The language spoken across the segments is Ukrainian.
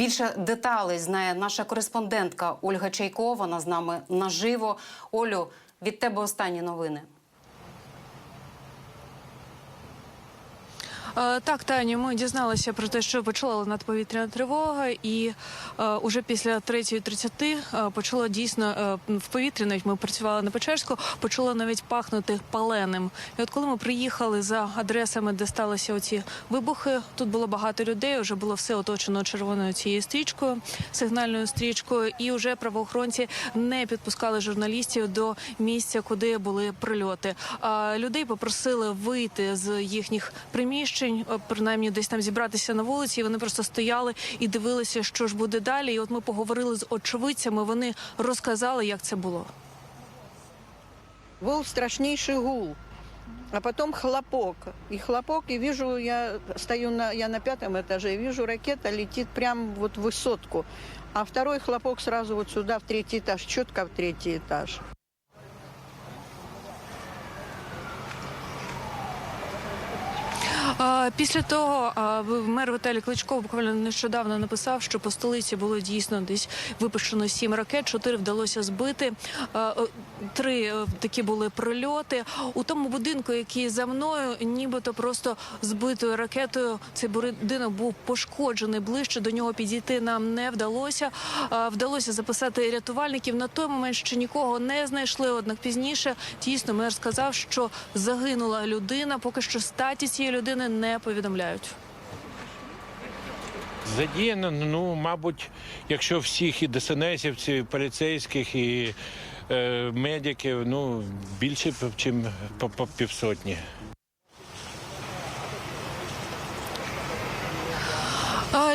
Більше деталей знає наша кореспондентка Ольга Чайкова. Вона з нами наживо. Олю, від тебе останні новини. Так, Таню, ми дізналися про те, що почала лунати повітряна тривога, і е, уже після 3.30 е, почало дійсно е, в повітрі, навіть ми працювали на Печерську, почало навіть пахнути паленим. І от коли ми приїхали за адресами, де сталися оці вибухи, тут було багато людей, вже було все оточено червоною цією стрічкою, сигнальною стрічкою, і вже правоохоронці не підпускали журналістів до місця, куди були прильоти. А людей попросили вийти з їхніх приміщень, е, принаймні десь там зібратися на вулиці. І вони просто стояли і дивилися, що ж буде далі. І от ми поговорили з очевидцями. Вони розказали, як це було. Был страшнейший гул, а потом хлопок. И хлопок, и вижу, я стою на, я на пятом этаже, и вижу, ракета летит прям вот в высотку. А второй хлопок сразу вот сюда, в третий этаж, четко в третий этаж. Після того мер Віталій Кличко буквально нещодавно написав, що по столиці було дійсно десь випущено сім ракет, чотири вдалося збити. Три е, такі були прильоти. У тому будинку, який за мною, нібито просто збитою ракетою. Цей будинок був пошкоджений. Ближче до нього підійти нам не вдалося. Вдалося записати рятувальників. На той момент ще нікого не знайшли. Однак пізніше дійсно мер сказав, що загинула людина. Поки що статі цієї людини не повідомляють. Задіяно, ну, мабуть, якщо всіх і ДСНСівців, і поліцейських, і е, медиків, ну, більше, ніж по, по півсотні.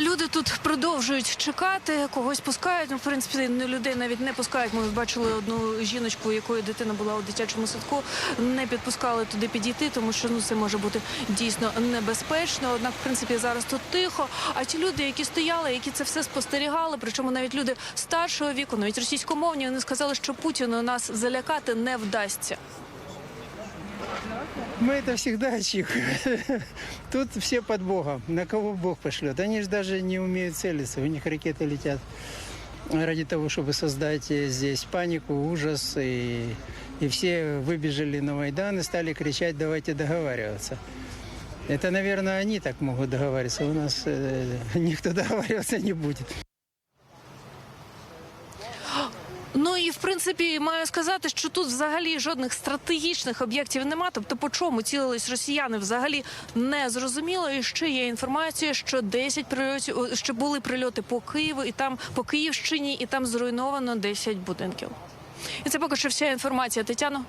Люди тут продовжують чекати, когось пускають. Ну, в принципі, людей навіть не пускають. Ми бачили одну жіночку, якої дитина була у дитячому садку. Не підпускали туди підійти, тому що ну це може бути дійсно небезпечно. Однак, в принципі, зараз тут тихо. А ті люди, які стояли, які це все спостерігали, причому навіть люди старшого віку, навіть російськомовні, вони сказали, що Путіну нас залякати не вдасться. Мы это всегда очікуємо. Тут все под Богом. На кого Бог пошлет. Они же даже не умеют целиться. У них ракеты летят ради того, чтобы создать э, здесь панику, ужас. И, и все выбежали на Майдан и стали кричать, давайте договариваться. Это, наверное, они так могут договариваться. У нас э, никто договариваться не будет. Ну і в принципі маю сказати, що тут взагалі жодних стратегічних об'єктів нема. Тобто, по чому цілились росіяни, взагалі не зрозуміло. І ще є інформація, що 10 прильотів, що були прильоти по Києву, і там по Київщині, і там зруйновано 10 будинків. І це поки що вся інформація. Тетяно.